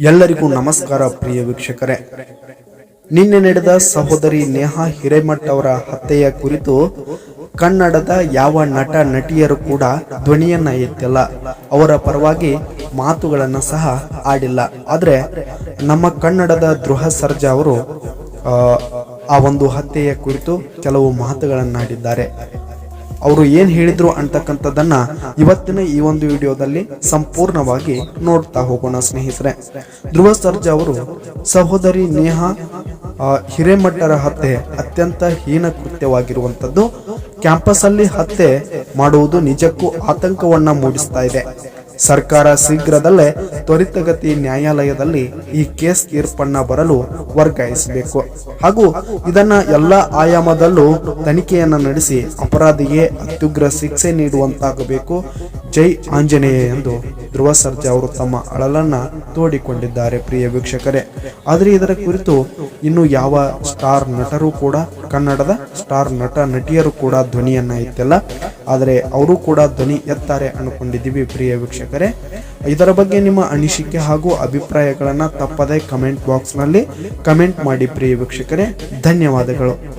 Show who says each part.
Speaker 1: ಎಲ್ಲರಿಗೂ ನಮಸ್ಕಾರ ಪ್ರಿಯ ವೀಕ್ಷಕರೇ. ನಿನ್ನೆ ನಡೆದ ಸಹೋದರಿ ನೇಹಾ ಹಿರೇಮಠ್ ಅವರ ಹತ್ಯೆಯ ಕುರಿತು ಕನ್ನಡದ ಯಾವ ನಟ ನಟಿಯರು ಕೂಡ ಧ್ವನಿಯನ್ನ ಎತ್ತಿಲ್ಲ. ಅವರ ಪರವಾಗಿ ಮಾತುಗಳನ್ನು ಸಹ ಆಡಿಲ್ಲ. ಆದರೆ ನಮ್ಮ ಕನ್ನಡದ ದೃಹ ಸರ್ಜಾ ಅವರು ಆ, ಒಂದು ಹತ್ಯೆಯ ಕುರಿತು ಕೆಲವು ಮಾತುಗಳನ್ನಾಡಿದ್ದಾರೆ. ಅವರು ಏನ್ ಹೇಳಿದ್ರು ಅಂತಕ್ಕಂಥದ್ದನ್ನ ಇವತ್ತಿನ ಈ ಒಂದು ವಿಡಿಯೋದಲ್ಲಿ ಸಂಪೂರ್ಣವಾಗಿ ನೋಡ್ತಾ ಹೋಗೋಣ ಸ್ನೇಹಿತರೆ. ಧ್ರುವ ಸರ್ಜಾ ಅವರು ಸಹೋದರಿ ನೇಹಾ ಹಿರೇಮಠರ ಹತ್ಯೆ ಅತ್ಯಂತ ಹೀನ ಕೃತ್ಯವಾಗಿರುವಂಥದ್ದು. ಕ್ಯಾಂಪಸ್ ಅಲ್ಲಿ ಹತ್ಯೆ ಮಾಡುವುದು ನಿಜಕ್ಕೂ ಆತಂಕವನ್ನ ಮೂಡಿಸ್ತಾ ಇದೆ. ಸರ್ಕಾರ ಶೀಘ್ರದಲ್ಲೇ ತ್ವರಿತಗತಿ ನ್ಯಾಯಾಲಯದಲ್ಲಿ ಈ ಕೇಸ್ ತೀರ್ಪನ್ನ ಬರಲು ವರ್ಗಾಯಿಸಬೇಕು. ಹಾಗೂ ಇದನ್ನ ಎಲ್ಲ ಆಯಾಮದಲ್ಲೂ ತನಿಖೆಯನ್ನ ನಡೆಸಿ ಅಪರಾಧಿಗೆ ಅತ್ಯುಗ್ರ ಶಿಕ್ಷೆ ನೀಡುವಂತಾಗಬೇಕು. ಜೈ ಆಂಜನೇಯ ಎಂದು ಧ್ರುವ ಸರ್ಜಾ ಅವರು ತಮ್ಮ ಅಳಲನ್ನ ತೋಡಿಕೊಂಡಿದ್ದಾರೆ, ಪ್ರಿಯ ವೀಕ್ಷಕರೇ. ಆದರೆ ಇದರ ಕುರಿತು ಇನ್ನು ಯಾವ ಸ್ಟಾರ್ ನಟರು ಕೂಡ, ಕನ್ನಡದ ಸ್ಟಾರ್ ನಟ ನಟಿಯರು ಕೂಡ ಧ್ವನಿಯನ್ನ ಇತ್ತಲ್ಲ ಆದರೆ ಅವರು ಕೂಡ ಧ್ವನಿ ಎತ್ತಾರೆ ಅನ್ಕೊಂಡಿದ್ದೀವಿ, ಪ್ರಿಯ ವೀಕ್ಷಕರೇ. ಇದರ ಬಗ್ಗೆ ನಿಮ್ಮ ಅನಿಸಿಕೆ ಹಾಗೂ ಅಭಿಪ್ರಾಯಗಳನ್ನ ತಪ್ಪದೆ ಕಮೆಂಟ್ ಬಾಕ್ಸ್ನಲ್ಲಿ ಕಮೆಂಟ್ ಮಾಡಿ, ಪ್ರಿಯ ವೀಕ್ಷಕರೇ. ಧನ್ಯವಾದಗಳು.